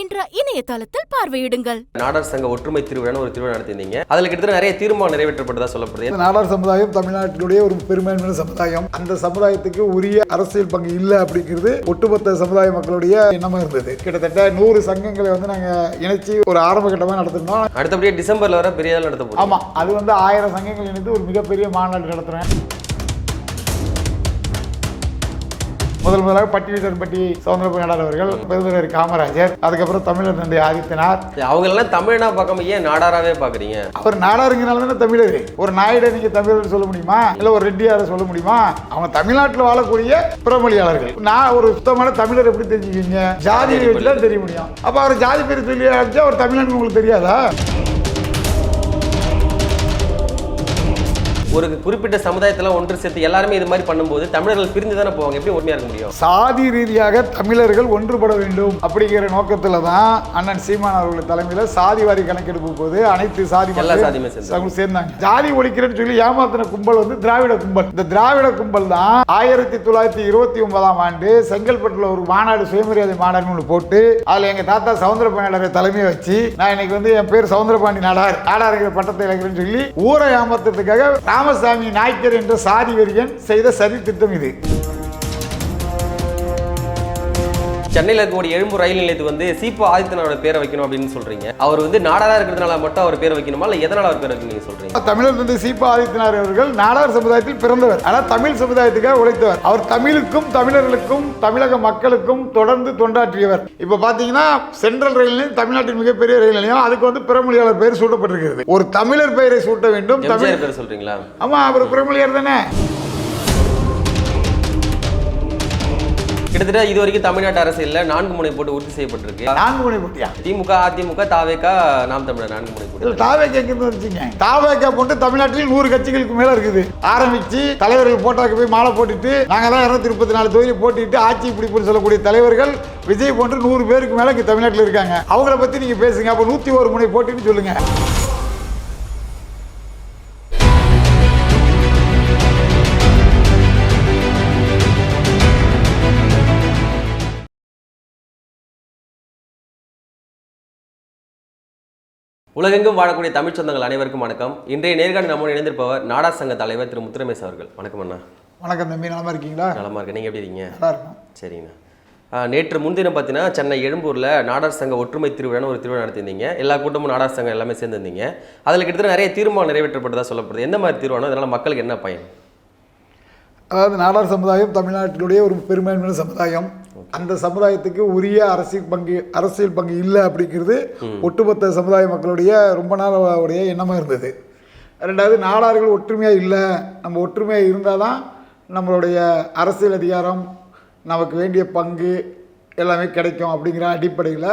என்ற இணையதளத்தில் பார்வையிடுங்கள். நாடார் சங்க ஒற்றுமை திருவிழான்னு ஒரு திருவிழா நடத்திருந்தீங்க. அதில் கிட்டத்தட்ட நிறைய தீர்மானம் நிறைவேற்றப்பட்டதா சொல்லப்படுது. இந்த நாடார் சமுதாயம் தமிழ்நாட்டினுடைய ஒரு பெரும்பான்மையான சமுதாயம். அந்த சமுதாயத்துக்கு உரிய அரசியல் பங்கு இல்லை அப்படிங்கிறது ஒட்டுமொத்த சமுதாய மக்களுடைய எண்ணமா இருந்தது. கிட்டத்தட்ட நூறு சங்கங்களை வந்து நாங்க இணைச்சு ஒரு ஆரம்ப கட்டமாக நடத்திருந்தோம். அடுத்தபடியே டிசம்பர்ல வர பெரிய நடத்த போகிறோம் ஆமா அது வந்து ஆயிரம் சங்கங்கள் இணைந்து ஒரு மிகப்பெரிய மாநாடு நடத்துறேன். முதல் முதலாக பட்டியலிடன்பட்டி சவுந்தரபு நாடார் அவர்கள் பெருந்தலைவர் காமராஜர் அதுக்கப்புறம் தமிழர் தந்தை ஆதித்தனார் அவங்களெல்லாம் தமிழனா பார்க்காம ஏன் நாடாராவே பார்க்குறீங்க? அவர் நாடாருங்கனால தானே தமிழர். ஒரு நாயுட நீங்க தமிழர் சொல்ல முடியுமா? இல்ல ஒரு ரெட்டியார சொல்ல முடியுமா? அவங்க தமிழ்நாட்டில் வாழக்கூடிய புறமொழியாளர்கள். நான் ஒரு சுத்தமான தமிழர் எப்படி தெரிஞ்சுக்குவீங்க? ஜாதி வச்சு தான் தெரிய முடியும். அப்ப அவர் ஜாதி பேர் சொல்லி ஒரு தமிழ்நாடு உங்களுக்கு தெரியாதா? ஒரு குறிப்பிட்ட சமுதாயத்தெல்லாம் ஒன்று சேர்த்து எல்லாருமே இது மாதிரி பண்ணும்போது தமிழர்கள் பிரிந்து தானே போவாங்க? எப்படி உண்மையா இருக்க முடியும்? சாதி ரீதியாக தமிழர்கள் ஒன்றுபட வேண்டும் அப்படிங்கிற நோக்கத்துல தான் அண்ணன் சீமான் அவர்கள் தலைமையில சாதி வாரி கணக்கெடுப்பு போது அனைத்து சாதி எல்லா சாதியுமே சேர்ந்தாங்க. ஜாதி ஒழிக்கிறேன்னு சொல்லி ஏமாத்தின கும்பல் வந்து திராவிட கும்பல். இந்த திராவிட கும்பல் தான் ஆயிரத்தி தொள்ளாயிரத்தி இருபத்தி ஒன்பதாம் ஆண்டு செங்கல்பட்டுல ஒரு மாநாடு சுயமரியாதை மாநாடுன்னு ஒன்று போட்டு அதுல எங்க தாத்தா சவுந்தரபாண்டியரை தலைமையை வச்சு நான் இன்னைக்கு வந்து என் பேர் சவுந்தரபாண்டி நாடார் நாடாருங்கிற பட்டத்தை இழக்கிறேன்னு சொல்லி ஊரை ஏமாத்துறதுக்காக ராமசாமி நாய்க்கர் என்ற சாதி வெறியன் செய்த சதி திட்டம் இது. சென்னையில் இருக்கக்கூடிய எழும்பூர் ரயில் நிலையத்துக்கு வந்து சீப்பு ஆதித்தனோட பேரை வைக்கணும் அப்படின்னு சொல்றீங்க. அவர் வந்து நாடாரா இருக்கிறதுனால மட்டும் அவர் பேர் வைக்கணுமா? இல்லை எதனால அவர் பேர் வைக்கணும் நீங்க சொல்றீங்க? தமிழர் தந்தை சீபா ஆதித்யநாத் அவர்கள் நாடார் சமுதாயத்தில் பிறந்தவர். ஆனால் தமிழ் சமுதாயத்துக்காக உழைத்தவர். அவர் தமிழுக்கும் தமிழர்களுக்கும் தமிழக மக்களுக்கும் தொடர்ந்து தொண்டாற்றியவர். இப்போ பார்த்தீங்கன்னா சென்ட்ரல் ரயில் நிலையம் தமிழ்நாட்டின் மிகப்பெரிய ரயில் நிலையம். அதுக்கு வந்து பிறமொழியாளர் பெயர் சூட்டப்பட்டிருக்கிறது. ஒரு தமிழர் பெயரை சூட்ட வேண்டும். தமிழ் எம்ஜிஆர் பேர் சொல்றீங்களா? ஆமா அவர் பிறமொழியார் தானே? கிட்டத்தட்ட இது வரைக்கும் தமிழ்நாட்டு அரசியலில் நான்கு முனை போட்டு உறுதி செய்யப்பட்டிருக்கு. நான்கு மணி போட்டியா? திமுக அதிமுக தாவேகா நாம் தமிழர் நான்கு முனை போட்டு. தாவேக்கா வந்துச்சுங்க? தாவேக்கா போட்டு தமிழ்நாட்டில் நூறு கட்சிகளுக்கு மேல இருக்குது. ஆரம்பிச்சு தலைவர்கள் போட்டாக்கு போய் மாலை போட்டுட்டு நாங்கெல்லாம் இருநூத்தி முப்பத்தி நாலு தொகுதி போட்டிட்டு ஆட்சி பிடிப்புன்னு சொல்லக்கூடிய தலைவர்கள் விஜய் போன்று நூறு பேருக்கு மேல இங்க தமிழ்நாட்டில் இருக்காங்க. அவங்கள பத்தி நீங்க பேசுங்க. அப்ப நூத்தி ஒரு முனை போட்டின்னு சொல்லுங்க. உலகெங்கும் வாழக்கூடிய தமிழ் சொந்தங்கள் அனைவருக்கும் வணக்கம். இன்றைய நேர்காணல் நம்மோடு இணைந்திருப்பவர் நாடார் சங்க தலைவர் திரு முத்துரமேஷ் அவர்கள். வணக்கம் அண்ணா. வணக்கம் தம்பி நலமா இருக்கீங்களா? நலமா இருக்கு நீங்க எப்படி இருக்கீங்க? நல்லா இருக்கும். சரிங்கண்ணா. நேற்று முன்தினம் பார்த்தீங்கன்னா சென்னை எழும்பூரில் நாடார் சங்க ஒற்றுமை திருவிழான்னு ஒரு திருவிழா நடத்தியிருந்தீங்க. எல்லா கூட்டமும் நாடார் சங்கம் எல்லாமே சேர்ந்துருந்தீங்க. அதில் கிட்டத்தட்ட நிறைய தீர்மானம் நிறைவேற்றப்பட்டதா சொல்லப்படுது. எந்த மாதிரி தீர்மானம்? இதனால் மக்களுக்கு என்ன பயன்? அதாவது நாடார் சமுதாயம் தமிழ்நாட்டினுடைய ஒரு பெரும்பான்மையான சமுதாயம். அந்த சமுதாயத்துக்கு உரிய அரசியல் பங்கு அரசியல் பங்கு இல்லை அப்படிங்கிறது ஒட்டுமொத்த சமுதாய மக்களுடைய ரொம்ப நாளுடைய எண்ணமாக இருந்தது. ரெண்டாவது நாடார்கள் ஒற்றுமையாக இல்லை நம்ம ஒற்றுமையாக இருந்தால் தான் நம்மளுடைய அரசியல் அதிகாரம் நமக்கு வேண்டிய பங்கு எல்லாமே கிடைக்கும் அப்படிங்கிற அடிப்படையில்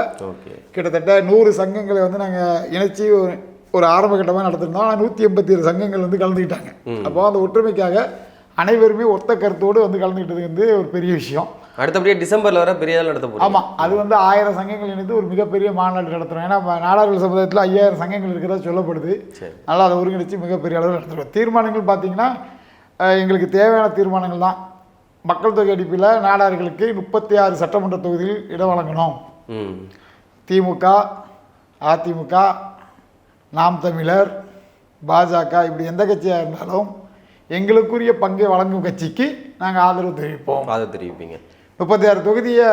கிட்டத்தட்ட நூறு சங்கங்களை வந்து நாங்கள் இணைச்சி ஒரு- ஒரு ஆரம்ப கட்டமாக நடத்திருந்தோம். ஆனால் நூற்றி எண்பத்தி ஏழு சங்கங்கள் வந்து கலந்துக்கிட்டாங்க அப்போ அந்த ஒற்றுமைக்காக அனைவருமே ஒத்த கருத்தோடு வந்து கலந்துக்கிட்டது வந்து ஒரு பெரிய விஷயம். அடுத்தபடியே டிசம்பரில் வர பெரிய நடத்த போகிறோம் ஆமாம் அது வந்து ஆயிரம் சங்கங்கள் இணைந்து ஒரு மிகப்பெரிய மாநாடு நடத்துகிறோம் ஏன்னா நாடார்கள் சமுதாயத்தில் ஐயாயிரம் சங்கங்கள் இருக்கிறதா சொல்லப்படுது. சரி. அதனால் அதை ஒருங்கிணைச்சு மிகப்பெரிய அளவில் நடத்துகிறோம் தீர்மானங்கள் பார்த்தீங்கன்னா எங்களுக்கு தேவையான தீர்மானங்கள் தான். மக்கள் தொகை அடிப்பில் நாடார்களுக்கு முப்பத்தி ஆறு சட்டமன்ற தொகுதியில் இடம் வழங்கணும். திமுக அதிமுக நாம் தமிழர் பாஜக இப்படி எந்த கட்சியாக இருந்தாலும் எங்களுக்குரிய பங்கை வழங்கும் கட்சிக்கு நாங்கள் ஆதரவு தெரிவிப்போம். அதை தெரிவிப்பீங்க. முப்பத்தி ஆறு தொகுதியை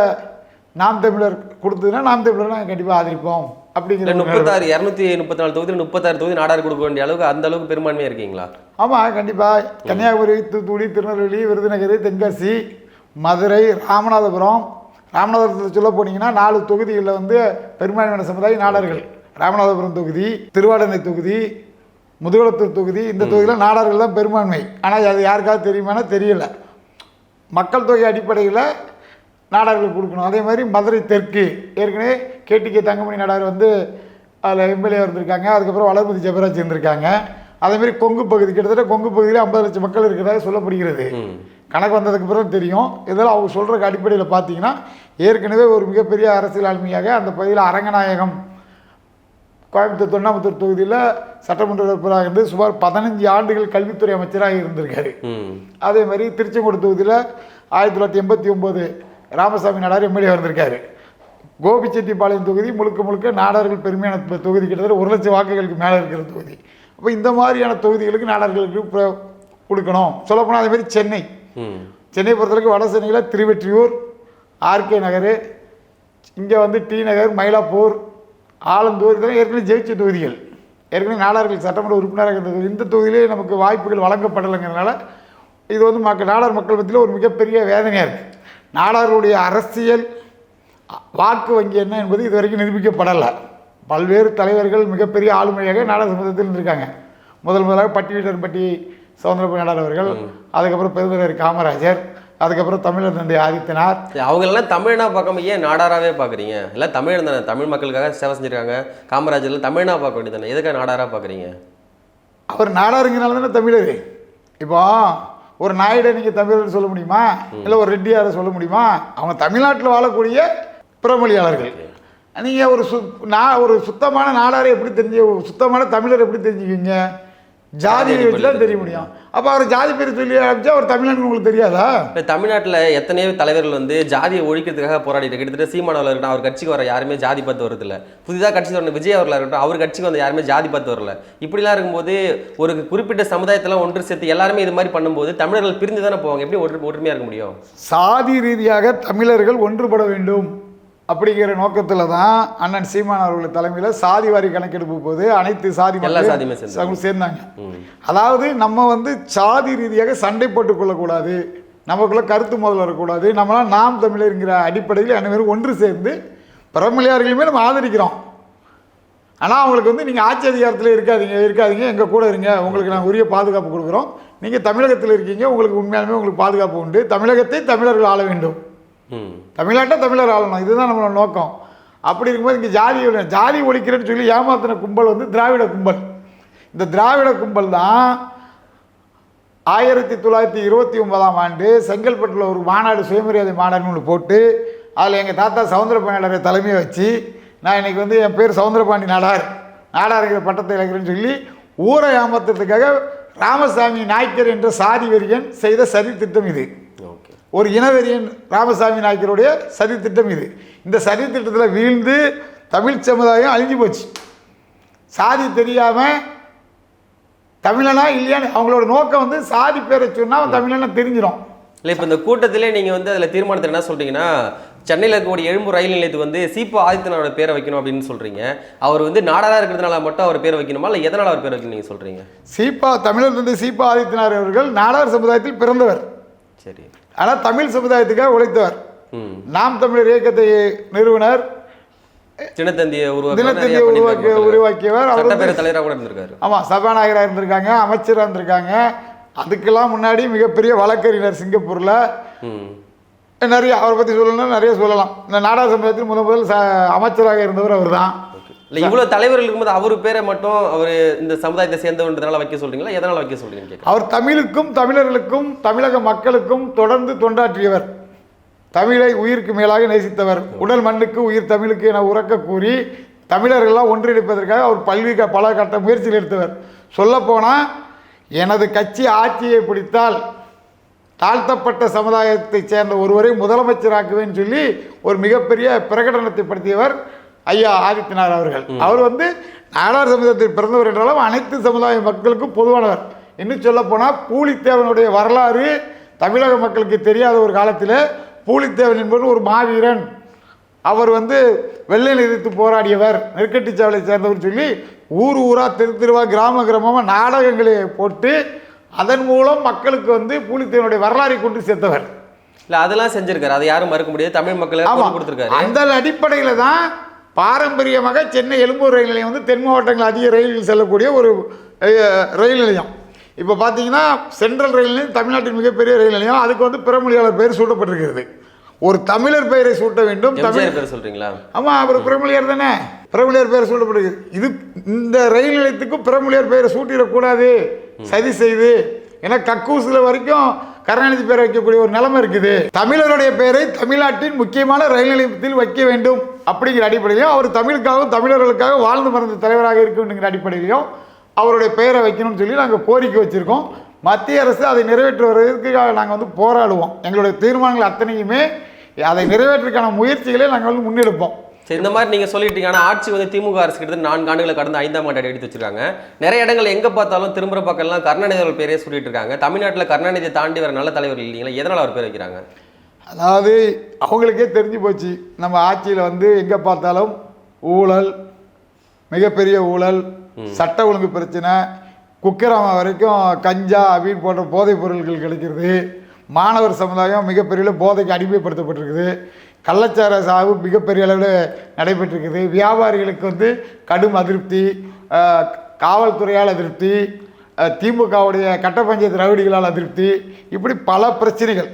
நாம் தமிழர் கொடுத்ததுன்னா நாம் தமிழர் நாங்கள் கண்டிப்பாக ஆதரிப்போம் அப்படிங்கிற முப்பத்தாறு இரநூத்தி முப்பத்தி நாலு தொகுதியில் முப்பத்தாறு தொகுதி நாடார் கொடுக்க வேண்டிய அளவுக்கு அந்த அளவுக்கு பெரும்பான்மையாக இருக்கீங்களா? ஆமாம் கண்டிப்பாக கன்னியாகுமரி தூத்துக்குடி திருநெல்வேலி விருதுநகர் தென்காசி மதுரை ராமநாதபுரம். ராமநாதபுரத்தில் சொல்ல போனீங்கன்னா நாலு தொகுதிகளில் வந்து பெரும்பான்மையான சமுதாய நாடார்கள். ராமநாதபுரம் தொகுதி திருவாடனை தொகுதி முதுகுளத்தூர் தொகுதி இந்த தொகுதியில் நாடார்கள் தான் பெரும்பான்மை. ஆனால் அது யாருக்காவது தெரியுமானா தெரியல. மக்கள் தொகை அடிப்படையில் நாடார்களுக்கு கொடுக்கணும். அதே மாதிரி மதுரை தெற்கு. ஏற்கனவே கேடிகே தங்கமணி நாடார் வந்து அதில் எம்எல்ஏ இருந்திருக்காங்க. அதுக்கப்புறம் வளர்மதி ஜெபராஜ் இருந்திருக்காங்க. அதே மாதிரி கொங்கு பகுதி கிட்டத்தட்ட கொங்கு பகுதியில் ஐம்பது லட்சம் மக்கள் இருக்கிறதாக சொல்லப்படுகிறது. கணக்கு வந்ததுக்கு பிறகு தெரியும். இதெல்லாம் அவங்க சொல்கிற அடிப்படையில் பார்த்தீங்கன்னா ஏற்கனவே ஒரு மிகப்பெரிய அரசியல் ஆளுமையாக அந்த பகுதியில் அரங்கநாயகம் கோயம்புத்தூர் தொண்ணாமத்தூர் தொகுதியில் சட்டமன்ற உறுப்பினராக இருந்து சுமார் பதினஞ்சு ஆண்டுகள் கல்வித்துறை அமைச்சராக இருந்திருக்காரு. அதே மாதிரி திருச்செங்கோடு தொகுதியில் ஆயிரத்தி தொள்ளாயிரத்தி எண்பத்தி ஒம்பது ராமசாமி நாடார் எம்எல்ஏ வந்திருக்காரு. கோபிச்செட்டிப்பாளையம் தொகுதி முழுக்க முழுக்க நாடார்கள் பெருமையான தொகுதி. கிட்டத்தட்ட ஒரு லட்சம் வாக்குகளுக்கு மேலே இருக்கிற தொகுதி. அப்போ இந்த மாதிரியான தொகுதிகளுக்கு நாடார்களுக்கு கொடுக்கணும். சொல்லப்போனால் அதே மாதிரி சென்னை. சென்னை பொறுத்தவரைக்கும் வட சென்னையில் திருவெற்றியூர் ஆர்கே நகர் இங்கே வந்து டி நகர் மயிலாப்பூர் ஆலந்தூர் இதெல்லாம் ஏற்கனவே ஜெயிச்ச தொகுதிகள். ஏற்கனவே நாடார்கள் சட்டமன்ற உறுப்பினராக இருந்த தொகுதி. இந்த தொகுதியிலே நமக்கு வாய்ப்புகள் வழங்கப்படலைங்கிறதுனால இது வந்து மக்கள் நாடார் மக்கள் மத்தியில் ஒரு மிகப்பெரிய வேதனையாக இருக்குது நாடார்களுடைய அரசியல் வாக்கு வங்கி என்ன என்பது இது வரைக்கும் நிரூபிக்கப்படலை. பல்வேறு தலைவர்கள் மிகப்பெரிய ஆளுமையாக நாடார் சமூகத்தில் இருந்திருக்காங்க. முதல் முதலாக பட்டிவீட்டன்பட்டி சுதந்திர நாடார் அவர்கள் அதுக்கப்புறம் பெருந்தலைவர் காமராஜர் அதுக்கப்புறம் தமிழர் தந்தை ஆதித்தனார் அவங்களெல்லாம் தமிழ்னா பார்க்காம ஏன் நாடாராவே பார்க்குறீங்க? எல்லாம் தமிழ் தானே தமிழ் மக்களுக்காக சேவை செஞ்சிருக்காங்க. காமராஜர்லாம் தமிழ்னா பார்க்க வேண்டியது எதுக்காக நாடாரா பார்க்குறீங்க? அவர் நாடாருங்கிறனால தானே தமிழர். இப்போ ஒரு நாயுடை நீங்கள் தமிழர் சொல்ல முடியுமா? இல்லை ஒரு ரெட்டியாரை சொல்ல முடியுமா? அவங்க தமிழ்நாட்டில் வாழக்கூடிய பிறமொழியாளர்கள் நீங்கள் ஒரு சு நான் ஒரு சுத்தமான நாடாரை எப்படி தெரிஞ்சு சுத்தமான தமிழர் எப்படி தெரிஞ்சுக்குவீங்க? ஜாதி தான் தெரிய முடியும். அப்போ அவர் ஜாதி பேர் சொல்லி ஆரம்பிச்சா அவர் தமிழ்நாடு உங்களுக்கு தெரியாதா? இப்போ தமிழ்நாட்டில் எத்தனையோ தலைவர்கள் வந்து ஜாதியை ஒழிக்கிறதுக்காக போராடிட்டு கிட்டத்தட்ட சீமானவர்கள் இருக்கட்டும் அவர் கட்சிக்கு வர யாருமே ஜாதி பார்த்து வரதில்ல. புதிதாக கட்சிக்கு வர விஜய் அவர்களாக இருக்கட்டும் அவர் கட்சிக்கு வந்து யாருமே ஜாதி பார்த்து வரல. இப்படிலாம் இருக்கும்போது ஒரு குறிப்பிட்ட சமுதாயத்தெல்லாம் ஒன்று சேர்த்து எல்லாருமே இது மாதிரி பண்ணும்போது தமிழர்கள் பிரிந்து தானே போவாங்க? எப்படி ஒற்று ஒற்றுமையாக இருக்க முடியும்? சாதி ரீதியாக தமிழர்கள் ஒன்றுபட வேண்டும். அப்படிங்கிற நோக்கத்தில் தான் அண்ணன் சீமான் அவர்கள் தலைமையில் சாதி வாரி கணக்கெடுப்பு போது அனைத்து சாதி சேர்ந்தாங்க. அதாவது நம்ம வந்து சாதி ரீதியாக சண்டை போட்டுக் கொள்ளக்கூடாது. நமக்குள்ள கருத்து மோதல் வரக்கூடாது. நம்மளாம் நாம் தமிழருங்கிற அடிப்படையில் அனைவரும் ஒன்று சேர்ந்து பிரமலையார்களுமே நம்ம ஆதரிக்கிறோம். ஆனால் அவங்களுக்கு வந்து நீங்கள் ஆட்சி அதிகாரத்தில் இருக்காதீங்க இருக்காதீங்க எங்கள் கூட இருங்க. உங்களுக்கு நாங்கள் உரிய பாதுகாப்பு கொடுக்குறோம். நீங்கள் தமிழகத்தில் இருக்கீங்க உங்களுக்கு உண்மையாலுமே உங்களுக்கு பாதுகாப்பு உண்டு. தமிழகத்தை தமிழர்கள் ஆள வேண்டும். தமிழ்நாட்டை தமிழர் ஆளணும். இதுதான் நம்மளோட நோக்கம். அப்படி இருக்கும்போது இங்கே ஜாதி ஜாதி ஒழிக்கிறேன்னு சொல்லி ஏமாத்தின கும்பல் வந்து திராவிட கும்பல். இந்த திராவிட கும்பல் தான் ஆயிரத்தி தொள்ளாயிரத்தி இருபத்தி ஒன்பதாம் ஆண்டு செங்கல்பட்டில் ஒரு மாநாடு சுயமரியாதை மாநாடுன்னு ஒன்று போட்டு அதில் எங்கள் தாத்தா சவுந்தரபாண்டி தலைமையை வச்சு நான் இன்னைக்கு வந்து என் பேர் சவுந்தரபாண்டி நாடார். நாடாருங்கிற பட்டத்தை இழக்கிறேன்னு சொல்லி ஊரை ஏமாத்துறதுக்காக ராமசாமி நாய்க்கர் என்ற சாதி வெறியன் செய்த சதி திட்டம் இது. ஒரு இனவெறியன் ராமசாமி நாயக்கருடைய சதி திட்டம் இது. இந்த சதி திட்டத்தில் வீழ்ந்து தமிழ் சமுதாயம் அழிஞ்சு போச்சு. சாதி தெரியாமல் தமிழனா இல்லையான்னு அவங்களோட நோக்கம் வந்து சாதி பேரை சொன்னால் அவன் தமிழனா தெரிஞ்சிடும். இல்லை இப்போ இந்த கூட்டத்திலே நீங்கள் வந்து அதில் தீர்மானத்தில் என்ன சொல்றீங்கன்னா சென்னையில் இருக்கக்கூடிய எழும்பூர் ரயில் நிலையத்துக்கு வந்து சீப்பு ஆதித்தனோட பேரை வைக்கணும் அப்படின்னு சொல்றீங்க. அவர் வந்து நாடாரா இருக்கிறதுனால மட்டும் அவர் பேர் வைக்கணுமா? இல்லை எதனால் அவர் பேர் வைக்கணும் நீங்கள் சொல்றீங்க? சீபா தமிழர் தந்தை சீபா ஆதித்தனார் அவர்கள் நாடார் சமுதாயத்தில் பிறந்தவர். சரி. ஆனால் தமிழ் சமுதாயத்துக்காக உழைத்தவர். நாம் தமிழர் இயக்கத்தை நிறுவனர். தினத்தந்தியை தினத்தந்தியை உருவாக்கி உருவாக்கியவர் சட்டப்பேரவை தலைவராக கூட இருந்திருக்காரு. ஆமாம் சபாநாயகராக இருந்திருக்காங்க அமைச்சராக இருந்திருக்காங்க. அதுக்கெல்லாம் முன்னாடி மிகப்பெரிய வழக்கறிஞர் சிங்கப்பூரில் நிறைய அவரை பற்றி சொல்லணும்னா நிறைய சொல்லலாம். இந்த நாடக சமுதாயத்தில் முதல் முதல் ச அமைச்சராக இருந்தவர் அவர் தான் இல்லை இவ்வளோ தலைவர்கள் இருக்கும்போது அவர் பேரை மட்டும் அவர் இந்த சமுதாயத்தை சேர்ந்தவன்றதுனால வைக்க சொல்றீங்களா? எதனால் வைக்க சொல்றீங்கன்னு அவர் தமிழுக்கும் தமிழர்களுக்கும் தமிழக மக்களுக்கும் தொடர்ந்து தொண்டாற்றியவர். தமிழை உயிருக்கு மேலாக நேசித்தவர். உடல் மண்ணுக்கு உயிர் தமிழுக்கு என உறக்க கூறி தமிழர்கள்லாம் ஒன்றிணைப்பதற்காக அவர் பல்வேறு பல கட்ட முயற்சியில் எடுத்தவர். சொல்லப்போனால் எனது கட்சி ஆட்சியை பிடித்தால் தாழ்த்தப்பட்ட சமுதாயத்தைச் சேர்ந்த ஒருவரை முதலமைச்சராக்குவேன்னு சொல்லி ஒரு மிகப்பெரிய பிரகடனத்தை படுத்தியவர் ஐயா ஆதித்யநாத் அவர்கள். அவர் வந்து நாடார் சமுதாயத்தில் பிறந்தவர் என்றாலும் அனைத்து சமுதாய மக்களுக்கும் பொதுவானவர். இன்னும் சொல்லப்போனால் பூலித்தேவனுடைய வரலாறு தமிழக மக்களுக்கு தெரியாத ஒரு காலத்தில் பூலித்தேவன் என்பவர் ஒரு மாவீரன். அவர் வந்து வெள்ளை எதிர்த்து போராடியவர் நெற்கட்டிச்சாவலை சேர்ந்தவர் சொல்லி ஊர் ஊரா தெரு தெருவா கிராம கிராமமாக நாடகங்களை போட்டு அதன் மூலம் மக்களுக்கு வந்து பூலித்தேவனுடைய வரலாறை கொண்டு சேர்த்தவர். இல்லை அதெல்லாம் செஞ்சிருக்காரு. அதை யாரும் மறுக்க முடியாது. தமிழ் குரல் கொடுத்துருக்காரு. அந்த அடிப்படையில் தான் பாரம்பரியமாக சென்னை எழும்பூர் ரயில் நிலையம் வந்து தென் மாவட்டங்கள் அதிக ரயில்கள் செல்லக்கூடிய ஒரு ரயில் நிலையம். இப்போ பார்த்தீங்கன்னா சென்ட்ரல் ரயில் நிலையம் தமிழ்நாட்டின் மிகப்பெரிய ரயில் நிலையம். அதுக்கு வந்து பிறமொழியாளர் பேர் சூட்டப்பட்டிருக்கிறது. ஒரு தமிழர் பெயரை சூட்ட வேண்டும். தமிழ் எம்ஜிஆர் பேர் சொல்றீங்களா? ஆமா அவர் பிரமலியர் தானே? பிரமலியர் பெயர் சூட்டப்படுது இது இந்த ரயில் நிலையத்துக்கும் பிரமலியர் பெயரை சூட்டிடக்கூடாது. சதி செய்து. ஏன்னா கக்கூசில் வரைக்கும் கருணாநிதி பேரை வைக்கக்கூடிய ஒரு நிலைமை இருக்குது. தமிழருடைய பெயரை தமிழ்நாட்டின் முக்கியமான ரயில் நிலையத்தில் வைக்க வேண்டும். அப்படிங்கிற அடிப்படையிலையும் அவர் தமிழுக்காகவும் தமிழர்களுக்காக வாழ்ந்து மறந்த தலைவராக இருக்க அடிப்படையிலையும் அவருடைய பெயரை வைக்கணும்னு சொல்லி நாங்கள் கோரிக்கை வச்சுருக்கோம். மத்திய அரசு அதை நிறைவேற்றுவதற்கு நாங்கள் வந்து போராடுவோம். எங்களுடைய தீர்மானங்கள் அத்தனையுமே அதை நிறைவேற்றுக்கான முயற்சிகளை நாங்கள் வந்து முன்னெடுப்போம். சரி இந்த மாதிரி நீங்கள் சொல்லிட்டீங்க. ஆனால் ஆட்சி வந்து திமுக அரசு கிட்ட நான்கு ஆண்டுகளை கடந்த ஐந்தாம் ஆண்டு எடுத்து வச்சிருக்காங்க. நிறைய இடங்கள் எங்கே பார்த்தாலும் திரும்புற பக்கம்லாம் கருணாநிதி அவர் பேரே சொல்லிட்டு இருக்காங்க. தமிழ்நாட்டில் கருணாநிதியை தாண்டி வர நல்ல தலைவர் இல்லைங்களா? எதனால் அவர் பேர் வைக்கிறாங்க? அதாவது அவங்களுக்கே தெரிஞ்சு போச்சு. நம்ம ஆட்சியில் வந்து எங்கே பார்த்தாலும் ஊழல் மிகப்பெரிய ஊழல் சட்ட ஒழுங்கு பிரச்சனை குக்கிராமம் வரைக்கும் கஞ்சா அபீன் போன்ற போதைப் பொருட்கள் கிடைக்கிறது. மாணவர் சமுதாயம் மிகப்பெரிய போதைக்கு அடிமைப்படுத்தப்பட்டிருக்குது. கள்ளச்சார சாவு மிகப்பெரிய அளவில் நடைபெற்றிருக்குது. வியாபாரிகளுக்கு வந்து கடும் அதிருப்தி காவல்துறையால் அதிருப்தி திமுகவுடைய கட்ட பஞ்சாயத்து ரவுடிகளால் அதிருப்தி இப்படி பல பிரச்சனைகள்.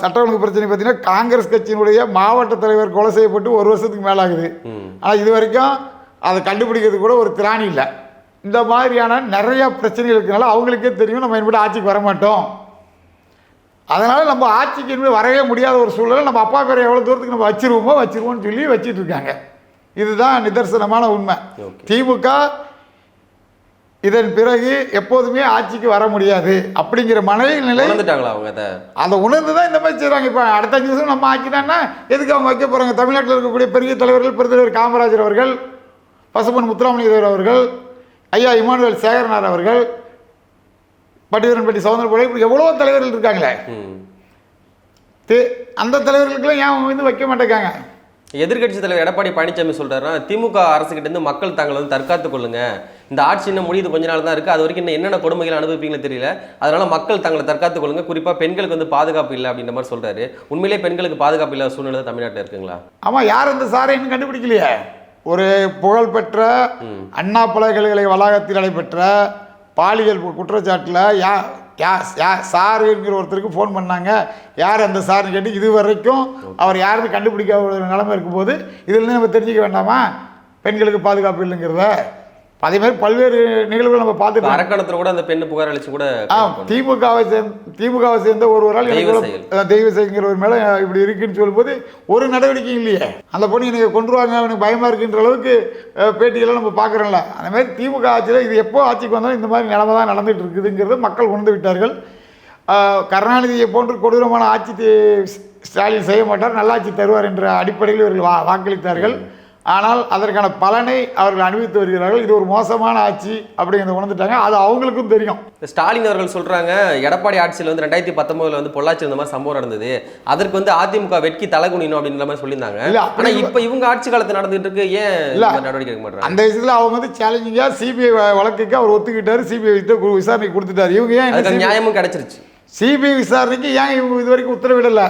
சட்ட ஒழுங்கு பிரச்சனை பார்த்தீங்கன்னா காங்கிரஸ் கட்சியினுடைய மாவட்ட தலைவர் கொலை செய்யப்பட்டு ஒரு வருஷத்துக்கு மேலாகுது. ஆனால் இது வரைக்கும் அதை கண்டுபிடிக்கிறது கூட ஒரு திராணி இல்லை. இந்த மாதிரியான நிறைய பிரச்சனைகள் இருக்கனால அவங்களுக்கே தெரியும் நம்ம இனிமேல் ஆட்சிக்கு வர மாட்டோம். அதனால் நம்ம ஆட்சிக்கு இனிமேல் வரவே முடியாத ஒரு சூழ்நிலை நம்ம அப்பா பேரை எவ்வளோ தூரத்துக்கு நம்ம வச்சிருவோமோ வச்சிருவோம்னு சொல்லி வச்சிட்டு இருக்காங்க. இதுதான் நிதர்சனமான உண்மை. திமுக இதன் பிறகு எப்போதுமே ஆட்சிக்கு வர முடியாது. அப்படிங்கிற மனநிலை உணர்ந்துட்டாங்களா அவங்க அதை? உணர்ந்து தான் இந்த மாதிரி செய்கிறாங்க இப்போ அடுத்த அஞ்சு வருஷம் நம்ம ஆக்கிட்டான்னா எதுக்கு அவங்க வைக்க போகிறாங்க தமிழ்நாட்டில் இருக்கக்கூடிய பெரிய தலைவர்கள் பெருந்தலைவர் காமராஜர் அவர்கள் பசுமன் முத்துராமலிங்கர் அவர்கள் ஐயா இமானுவேல் சேகரனார் அவர்கள் பட்டிவரன்பட்டி சவுந்தரபாடி இப்படி எவ்வளோ தலைவர்கள் இருக்காங்களே. ம். தே- அந்த தலைவர்களுக்கெல்லாம் ஏன் வந்து வைக்க மாட்டேங்காங்க? எதிர்க்கட்சி தலைவர் எடப்பாடி பழனிசாமி சொல்றாருன்னா திமுக அரசு கிட்ட இருந்து மக்கள் தங்களை வந்து தற்காத்துக் கொள்ளுங்க. இந்த ஆட்சி இன்னும் முடியுது கொஞ்ச நாள் தான் இருக்கு. அது வரைக்கும் இன்னும் என்னென்ன கொடுமைகள் அனுபவிப்பீங்களோ தெரியல. அதனால மக்கள் தங்களை தற்காத்துக் கொள்ளுங்க. குறிப்பா பெண்களுக்கு வந்து பாதுகாப்பு இல்லை அப்படின்ற மாதிரி சொல்றாரு. உண்மையிலே பெண்களுக்கு பாதுகாப்பு இல்லாத சூழ்நிலை தமிழ்நாட்டில் இருக்குங்களா? ஆமாம் யார் அந்த சாரை இன்னும் கண்டுபிடிக்கலையே? ஒரு புகழ்பெற்ற அண்ணா பல்கலைக்கழக வளாகத்தில் நடைபெற்ற பாலியல் குற்றச்சாட்டில் யா யா யா சாருங்கிற ஒருத்தருக்கு ஃபோன் பண்ணாங்க. யார் அந்த சார்னு கேட்டு இது வரைக்கும் அவர் யாருன்னு கண்டுபிடிக்காத நிலைமை இருக்கும்போது இதில் நம்ம தெரிஞ்சுக்க வேண்டாமா? பெண்களுக்கு பாதுகாப்பு இல்லைங்கிறத. அதே மாதிரி பல்வேறு நிகழ்வுகள் நம்ம பார்த்துட்டு அரக்கணத்துல கூட அந்த பெண்ணு புகார் அளிச்சு கூட ஆ திமுகவை சேர்ந்த திமுகவை சேர்ந்த ஒருவரால் தெய்வ செயல்கிற மேலே இப்படி இருக்குன்னு சொல்லும்போது ஒரு நடவடிக்கை இல்லையே. அந்த பொண்ணு எனக்கு கொண்டுருவாங்க எனக்கு பயமா இருக்குன்ற அளவுக்கு பேட்டியெல்லாம் நம்ம பார்க்குறோம்ல. அந்த மாதிரி திமுக ஆட்சியில் இது எப்போ ஆட்சிக்கு வந்தாலும் இந்த மாதிரி நிலைமை தான் நடந்துட்டு இருக்குதுங்கிறது மக்கள் உணர்ந்து விட்டார்கள். கருணாநிதியை போன்று கொடூரமான ஆட்சி ஸ்டாலின் செய்ய மாட்டார் நல்லாட்சி தருவார் என்ற அடிப்படையில் இவர்கள் வா வாக்களித்தார்கள். ஆனால் அதற்கான பலனை அவர்கள் அனுபவித்து வருகிறார்கள். இது ஒரு மோசமான ஆட்சி அப்படிங்கிறத உணர்ந்துட்டாங்க. அது அவங்களுக்கும் தெரியும். ஸ்டாலின் அவர்கள் சொல்றாங்க எடப்பாடி ஆட்சியில் வந்து ரெண்டாயிரத்தி பத்தொன்பதுல வந்து பொள்ளாச்சி இந்த மாதிரி சம்பவம் நடந்தது. அதற்கு வந்து அதிமுக வெட்கி தலைகுனிணும் அப்படின்ற மாதிரி சொல்லியிருந்தாங்க. இல்ல, அப்படி ஆனா இப்ப இவங்க ஆட்சி காலத்து நடந்துட்டு இருக்கு ஏன் இல்ல. நடவடிக்கை எடுக்க மாட்டாங்க அந்த விஷயத்தில் அவங்க வந்து சேலஞ்சிங்காக சிபிஐ வழக்குக்கு அவர் ஒத்துக்கிட்டாரு. சிபிஐ விசாரணைக்கு கொடுத்துட்டாரு. இவங்க ஏன் நியாயமும் கிடைச்சிருச்சு. சிபிஐ விசாரணைக்கு ஏன் இவங்க இது வரைக்கும் உத்தரவிடலை?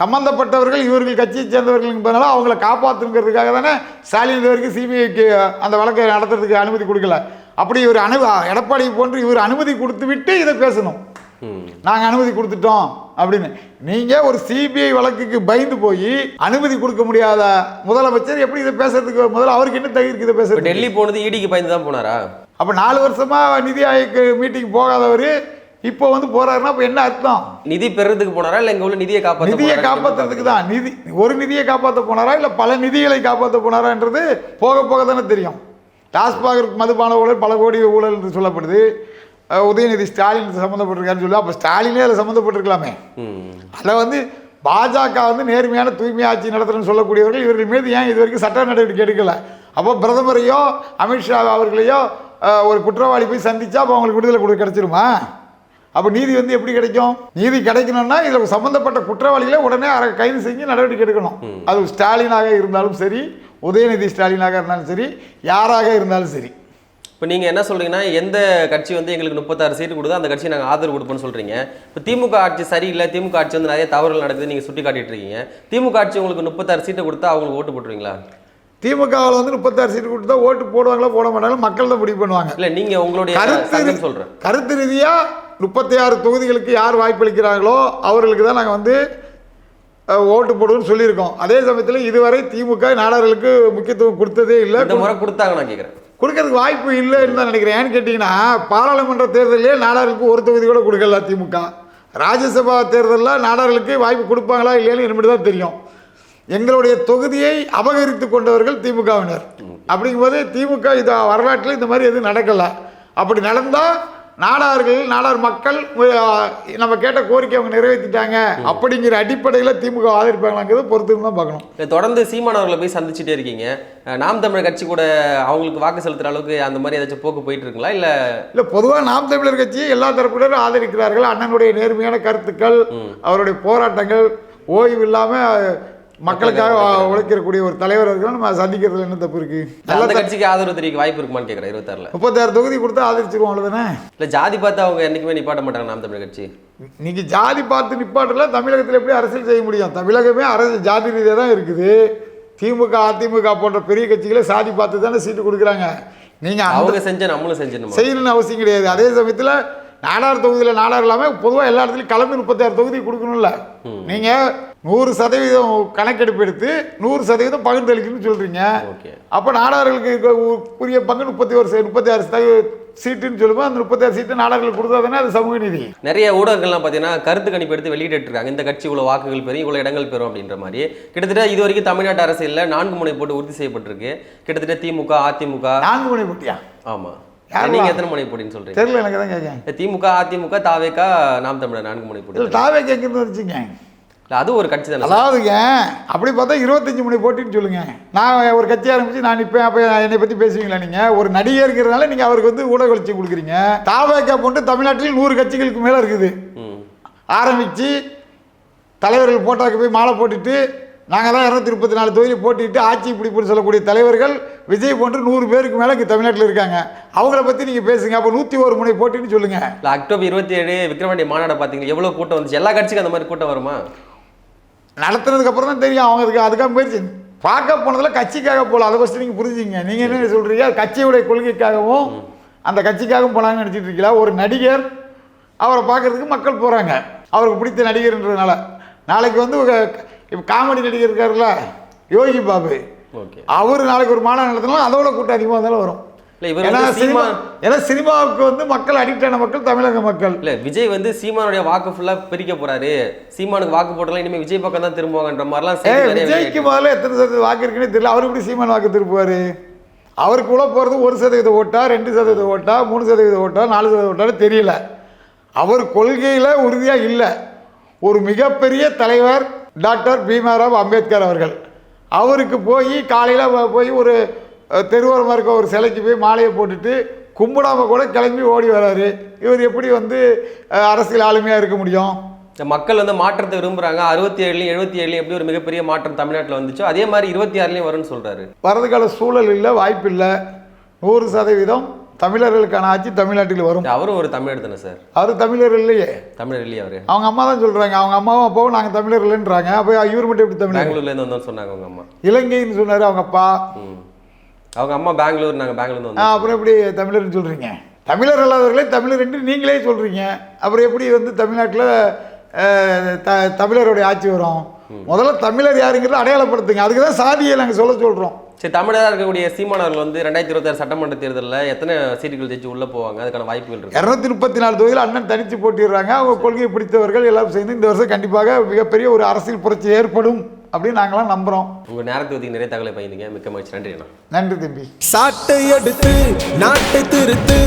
சம்பந்தப்பட்டவர்கள் இவர்கள் கட்சியை சேர்ந்தவர்கள் என்பதனால அவங்கள காப்பாற்றுங்கிறதுக்காக தானே ஸ்டாலின் இது வரைக்கும் சிபிஐக்கு அந்த வழக்கை நடத்துறதுக்கு அனுமதி கொடுக்கல. அப்படி இவர் அனு எடப்பாடி போன்று இவர் அனுமதி கொடுத்து விட்டு இதை பேசணும். நாங்கள் அனுமதி கொடுத்துட்டோம் அப்படின்னு. நீங்கள் ஒரு சிபிஐ வழக்குக்கு பயந்து போய் அனுமதி கொடுக்க முடியாத முதலமைச்சர் எப்படி இதை பேசுறதுக்கு முதல்ல அவருக்கு என்ன தகுதி இதை பேசுறது டெல்லி போனது ஈடிக்கு பயந்து தான் போனாரா? அப்போ நாலு வருஷமா நிதி ஆயோக் மீட்டிங் போகாதவர் இப்போ வந்து போறாருன்னா அப்போ என்ன அர்த்தம்? நிதி பெறதுக்கு போனாரா? இல்ல இங்க உள்ள நிதியை காப்பாத்த நிதியை? காப்பாற்றுறதுக்கு தான். நிதி ஒரு நிதியை காப்பாற்ற போனாரா? இல்லை பல நிதிகளை காப்பாற்ற போனாரான்றது போக போக தானே தெரியும். டாஸ்மாக் மதுபான ஊழல் பல கோடி ஊழல் என்று சொல்லப்படுது. உதயநிதி ஸ்டாலின் சம்மந்தப்பட்டிருக்காருன்னு சொல்லி அப்போ ஸ்டாலினே அதில் சம்மந்தப்பட்டிருக்கலாமே. அதில் வந்து பாஜக வந்து நேர்மையான தூய்மை ஆட்சி நடத்துறேன்னு சொல்லக்கூடியவர்கள் இவர்கள் மீது ஏன் இது வரைக்கும் சட்ட நடவடிக்கை எடுக்கல? அப்போ பிரதமரையோ அமித்ஷா அவர்களையோ ஒரு குற்றவாளி போய் சந்திச்சா அப்போ அவங்களுக்கு விடுதலை கொடு கிடைச்சிருமா? அப்போ நீதி வந்து எப்படி கிடைக்கும்? நீதி கிடைக்கணும்னா இதில் சம்பந்தப்பட்ட குற்றவாளிகளை உடனே கைது செஞ்சு நடவடிக்கை எடுக்கணும். அது ஸ்டாலினாக இருந்தாலும் சரி உதயநிதி ஸ்டாலினாக இருந்தாலும் சரி யாராக இருந்தாலும் சரி. இப்ப நீங்க என்ன சொல்றீங்கன்னா எந்த கட்சி வந்து எங்களுக்கு முப்பத்தாறு சீட்டு கொடுத்தோ அந்த கட்சி நாங்க ஆதரவு கொடுப்போம்னு சொல்றீங்க. இப்ப திமுக ஆட்சி சரியில்லை திமுக ஆட்சி வந்து நிறைய தவறுகள் நடக்குது நீங்க சுட்டி காட்டிட்டு இருக்கீங்க. திமுக ஆட்சி உங்களுக்கு முப்பத்தாறு சீட்டை கொடுத்தா அவங்களுக்கு ஓட்டு போட்டுருவீங்களா? திமுகவில் வந்து முப்பத்தாறு சீட்டு கொடுத்தா ஓட்டு போடுவாங்களா போட மாட்டாங்களா மக்கள் தான் முடிவு பண்ணுவாங்க. இல்ல நீங்க உங்களுடைய கருத்து சங்கம் சொல்றேன். கருத்து ரீதியாக முப்பத்தி ஆறு தொகுதிகளுக்கு யார் வாய்ப்பளிக்கிறாங்களோ அவர்களுக்கு தான் நாங்கள் வந்து ஓட்டு போடுவோம்னு சொல்லியிருக்கோம். அதே சமயத்தில் இதுவரை திமுக நாடார்களுக்கு முக்கியத்துவம் கொடுத்ததே இல்லை. முறை கொடுத்தாங்க நான் கேட்குறேன் கொடுக்கறதுக்கு வாய்ப்பு இல்லைன்னு தான் நினைக்கிறேன். ஏன்னு கேட்டிங்கன்னா பாராளுமன்ற தேர்தலே நாடார்களுக்கு ஒரு தொகுதி கூட கொடுக்கல திமுக. ராஜ்யசபா தேர்தலில் நாடார்களுக்கு வாய்ப்பு கொடுப்பாங்களா இல்லையான்னு இனிமேட்டு தான் தெரியும். எங்களுடைய தொகுதியை அபகரித்து கொண்டவர்கள் திமுகவினர். அப்படிங்கும்போது திமுக இது வரலாற்றில் இந்த மாதிரி எதுவும் நடக்கலை. அப்படி நடந்தால் நாடார்கள் நாடார் மக்கள் நம்ம கேட்ட கோரிக்கை அவங்க நிறைவேற்றிட்டாங்க அப்படிங்கிற அடிப்படையில் திமுக ஆதரிப்பாங்களாங்கிறத பொறுத்து தான் பார்க்கணும். தொடர்ந்து சீமான் அவர்களை போய் சந்திச்சுட்டே இருக்கீங்க. நாம் தமிழர் கட்சி கூட அவங்களுக்கு வாக்கு செலுத்துற அளவுக்கு அந்த மாதிரி ஏதாச்சும் போக்கு போயிட்டு இருக்குங்களா? இல்ல இல்லை பொதுவாக நாம் தமிழர் கட்சியை எல்லா தரப்பினரும் ஆதரிக்கிறார்கள். அண்ணனுடைய நேர்மையான கருத்துக்கள் அவருடைய போராட்டங்கள் ஓய்வு இல்லாமல் மக்களுக்காக உழைக்கக்கூடிய ஒரு தலைவர் இருக்கிறோம் நம்ம சந்திக்கிறதுல என்ன தப்பு இருக்கு? அந்த கட்சிக்கு ஆதரவு தெரிவிக்க வாய்ப்பு இருக்குமான்னு கேட்குறேன் இருபத்தாறுல. முப்பத்தாறு தொகுதி கொடுத்தா ஆதரிச்சிருவோம் அவ்வளோதானே இல்ல ஜாதி பார்த்து அவங்க என்னைக்குமே நிப்பாட்ட மாட்டாங்க நாம் தமிழர் கட்சி. இன்னைக்கு ஜாதி பார்த்து நிப்பாட்டல தமிழகத்தில் எப்படி அரசியல் செய்ய முடியும்? தமிழகமே அரசு ஜாதி ரீதியாக தான் இருக்குது. திமுக அதிமுக போன்ற பெரிய கட்சிகளை சாதி பார்த்து தானே சீட்டு கொடுக்குறாங்க. நீங்கள் அவங்க செஞ்ச நம்மளும் செஞ்சிடணுமா? செய்யணும்னு அவசியம் கிடையாது. அதே சமயத்தில் நாடார் தொகுதியில் நாடார் இல்லாமல் பொதுவாக எல்லா இடத்துலையும் கலந்து முப்பத்தாறு தொகுதி கொடுக்கணும்ல. நீங்கள் நூறு சதவீதம் கணக்கெடுப்பு எடுத்து நூறு சதவீதம் பகிர்ந்தளிக்கணும்னு சொல்கிறீங்க ஓகே. அப்போ நாடார்களுக்கு உரிய பங்கு முப்பத்தி ஒரு முப்பத்தி ஆறு சீட்டுன்னு சொல்லும்போது அந்த முப்பத்தி ஆறு சீட்டு நாடார்களுக்கு கொடுத்தா தானே அது சமூக நீதி. நிறைய ஊடகங்கள்லாம் பார்த்தீங்கன்னா கருத்து கணிப்பு எடுத்து வெளியிட்டு இருக்காங்க. இந்த கட்சி இவ்வளோ வாக்குகள் பெறும் இவ்வளோ இடங்கள் பெறும் அப்படின்ற மாதிரி. கிட்டத்தட்ட இது வரைக்கும் தமிழ்நாட்டு அரசியலில் நான்கு முனை போட்டு உறுதி செய்யப்பட்டிருக்கு. கிட்டத்தட்ட திமுக அதிமுக. நான்கு மணி போட்டியா? ஆமா. யாரெல்லாம்? நீங்க எத்தனை முனை போட்டின்னு சொல்றீங்க? தெரியல எனக்கு தான் கேட்கேன் திமுக அதிமுக தாவேகா நாம் தமிழர் நான்கு முனை போட்டி இல்லை தாவே கேட்குறது வச்சுங்க இல்ல அது ஒரு கட்சி தானே அதாவதுங்க அப்படி பார்த்தா இருபத்தஞ்சு மணி போட்டின்னு சொல்லுங்க. நான் ஒரு கட்சி ஆரம்பிச்சு நான் இப்போ அப்போ என்னை பற்றி பேசுவீங்களா நீங்கள் ஒரு நடிகருங்கிறதுனால நீங்கள் அவருக்கு வந்து ஊடக வளர்ச்சி கொடுக்குறீங்க. தாவேக்கா போட்டு தமிழ்நாட்டில் நூறு கட்சிகளுக்கு மேலே இருக்குது. ஆரம்பித்து தலைவர்கள் போட்டோக்கு போய் மாலை போட்டுட்டு நாங்கள் தான் இரநூத்தி முப்பத்தி நாலு தொகுதி போட்டிட்டு ஆட்சி பிடிப்புன்னு சொல்லக்கூடிய தலைவர்கள் விஜய் போன்று நூறு பேருக்கு மேலே இங்கே தமிழ்நாட்டில் இருக்காங்க. அவங்கள பற்றி நீங்கள் பேசுங்க. அப்போ நூற்றி ஒரு முனை போட்டின்னு சொல்லுங்கள் இல்ல அக்டோபர் இருபத்தி ஏழு விக்ரவாண்டி மாநாடு பாத்தீங்கன்னா எவ்வளவு கூட்டம் வந்துச்சு? எல்லா கட்சிக்கும் அந்த மாதிரி கூட்டம் வருமா? நடத்துனதுக்கு அப்புறம் தான் தெரியும். அவங்க அதுக்கு அதுக்காக முயற்சி. பார்க்க போனதில் கட்சிக்காக போகல. அதை ஃபஸ்ட்டு நீங்கள் புரிஞ்சுங்க. நீங்கள் என்ன சொல்கிறீங்க கட்சியுடைய கொள்கைக்காகவும் அந்த கட்சிக்காகவும் போனாங்கன்னு நினச்சிட்டு இருக்கீங்களா? ஒரு நடிகர் அவரை பார்க்கறதுக்கு மக்கள் போகிறாங்க அவருக்கு பிடித்த நடிகர்ன்றதுனால. நாளைக்கு வந்து இப்போ காமெடி நடிகர் இருக்காருல்ல யோகி பாபு. ஓகே. அவர் நாளைக்கு ஒரு மாநாடு நடத்தினாலும் அதோட கூட்டம் அதிகமாக இருந்தாலும் வரும். ஏன்னா சினிமாவுக்கு வந்து மக்கள் அடிக்ட் ஆன மக்கள் தமிழக மக்கள். இல்ல விஜய் வந்து சீமானுடைய வாக்கு ஃபுல்லா பிரிக்க போறாரு. சீமானுக்கு வாக்கு போட்டலாம் இனிமே விஜய் பக்கம் தான் திரும்புவாங்கன்ற மாதிரிலாம் விஜய்க்கு. முதல்ல எத்தனை சதவீதம் வாக்கு இருக்குன்னு தெரியல. அவர் எப்படி சீமான் வாக்கு திருப்புவார்? அவருக்கு உள்ள போகிறது ஒரு சதவீத ஓட்டா ரெண்டு சதவீத ஓட்டா மூணு சதவீத ஓட்டா நாலு சதவீத ஓட்டான்னு தெரியல. அவர் கொள்கையில் உறுதியாக இல்லை. ஒரு மிகப்பெரிய தலைவர் டாக்டர் பீமாராவ் அம்பேத்கர் அவர்கள். அவருக்கு போய் காலையில் போய் ஒரு தெருவோரமாக இருக்க ஒரு சிலைக்கு போய் மாலையை போட்டுட்டு கும்பிடாம கூட கிளம்பி ஓடி வராரு. இவர் எப்படி வந்து அரசியல் ஆளுமையாக இருக்க முடியும்? மக்கள் வந்து மாற்றத்தை விரும்புறாங்க. அறுபத்தி ஏழுலயும் எழுபத்தி ஏழுலயும் எப்படி ஒரு மிகப்பெரிய மாற்றம் தமிழ்நாட்டுல வந்துச்சோ அதே மாதிரி இருபத்தி ஆறுலயும் வரும்னு சொல்றாரு. வரதுக்கான சூழல் இல்லை வாய்ப்பு இல்லை. நூறு சதவீதம் தமிழர்களுக்கான ஆட்சி தமிழ்நாட்டில் வரும். அவரும் ஒரு தமிழர் தானே சார்? அவர் தமிழர் இல்லையே. தமிழர் இல்லையா அவரு. அவங்க அம்மா தான் சொல்கிறாங்க அவங்க அம்மாவும் அப்பாவும் நாங்கள் தமிழர் இல்லைன்றாங்க. அப்போ இவர் மட்டும் எப்படி தமிழர்? பெங்களூர்ல இருந்து வந்தோம்னு சொன்னாங்க அவங்க அம்மா. இலங்கைன்னு சொன்னார் அவங்க அப்பா. அவங்க அம்மா பெங்களூர் நாங்க பெங்களூர்ல ஆ, வந்தோம். அப்புறம் எப்படி தமிழர்னு சொல்கிறீங்க தமிழர் அல்லாதவர்களே தமிழர் என்று நீங்களே சொல்கிறீங்க அப்புறம் எப்படி வந்து தமிழ்நாட்டில் த தமிழருடைய ஆட்சி வரும்? முதல்ல தமிழர் யாருங்கிறத அடையாளப்படுத்துங்க. அதுக்கு தான் சாதியை நாங்கள் சொல்ல சொல்கிறோம் சரி தமிழராக இருக்கக்கூடிய சீமானவர்கள் வந்து ரெண்டாயிரத்தி இருபத்தாறு சட்டமன்ற தேர்தலில் எத்தனை சீட்டுகள் ஜெயிச்சு உள்ள போவாங்க? அதுக்கான வாய்ப்புகள் இருக்கு. இரநூத்தி முப்பத்தி நாலு தொகுதியில் அண்ணன் தனித்து போட்டிடுறாங்க. அவங்க கொள்கையை பிடித்தவர்கள் எல்லாம் சேர்ந்து இந்த வருஷம் கண்டிப்பாக மிகப்பெரிய ஒரு அரசியல் புரட்சி ஏற்படும். அப்படின்னு நாங்களாம் நம்புகிறோம் உங்க நேரத்தை ஒதுக்கி நிறைய தகவலை பயந்தீங்க மிக்க மகிழ்ச்சி. நன்றி நன்றி தம்பி. சாட்டை எடுத்து நாட்டை திருத்து